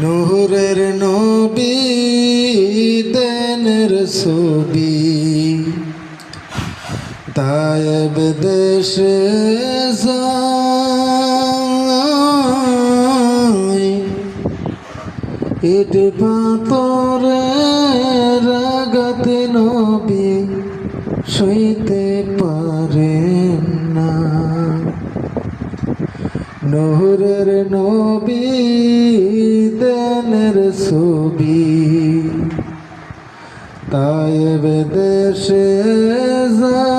নূরের নবী, দেনের ছবি। তায়েব দেশে ইট পাতরে রাগতে নবী সইতে পারে না। নহরের নবী তায়েব দেশে যায়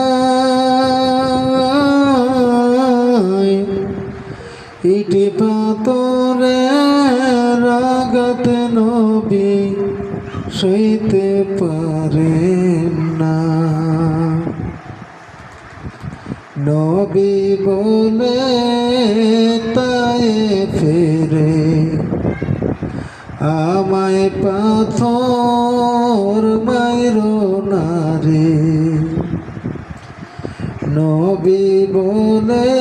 ইটি পাতরে রাগত নবী সইতে পারে না। নবী বলে তাই ফেরে। আমায় পাথর নবী বলে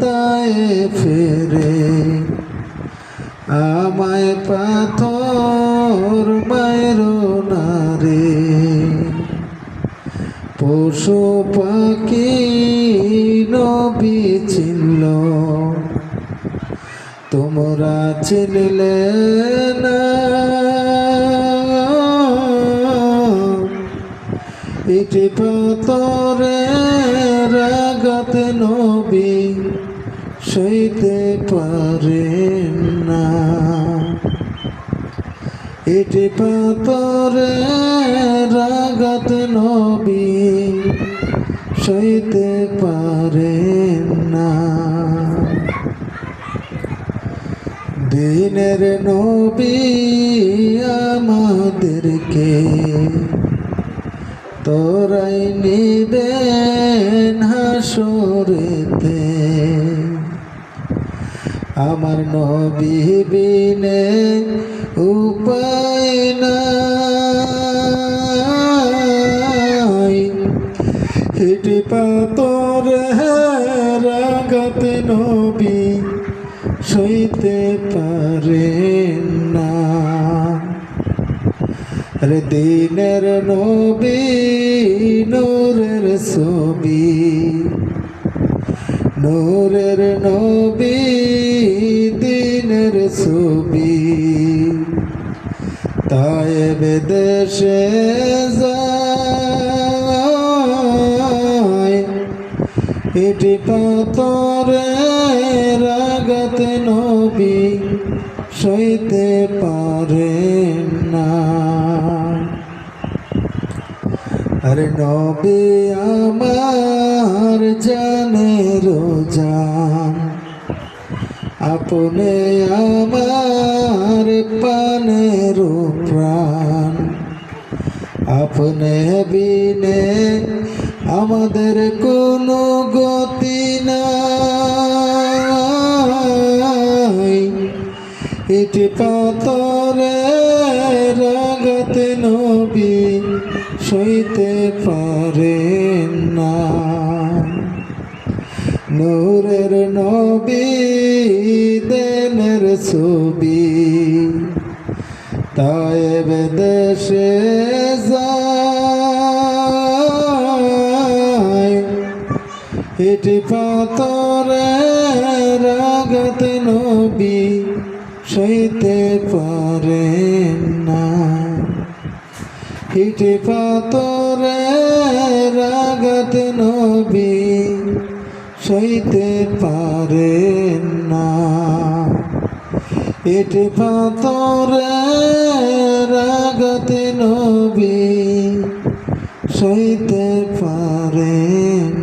তাই ফেরে আমায় পাথর মাইরো নারে। পশু পাখি নবী চিনল। তোমরা চিনলে না ইটি পাতরে রাগত নবী, সইতে পারে না। এটি পাতরে রাগত নবী, সইতে পারে না। দিনের নবী আমাদেরকে তোরাই নিবেন হাসরেতে। আমার নবী বিনে উপায় নাই। হিটি পাতর রাগত নবী সইতে পারে না রে দিনের নবী, নূরের ছবি। নূরের নবী, দিনের ছবি। তাই দেশে যায়। এটি পাতরে রাগত নবী, সইতে পারে না। আরে নবী আমার জানের জান আপনে আমার পানের প্রাণ। আপনে বিনে আমাদের কোনো গতি নাই। এটি পাতরে রাগতে নবী সইতে পারে না। নূরের নবী, দেনের ছবি। তায়েব দেশে যায়। এটি পাতরে রাগত নবী, সইতে পারে ইটি পাতরে রাগত নবী সইতে পারে না। এটি পাতরে রাগত নবী সইতে পারে না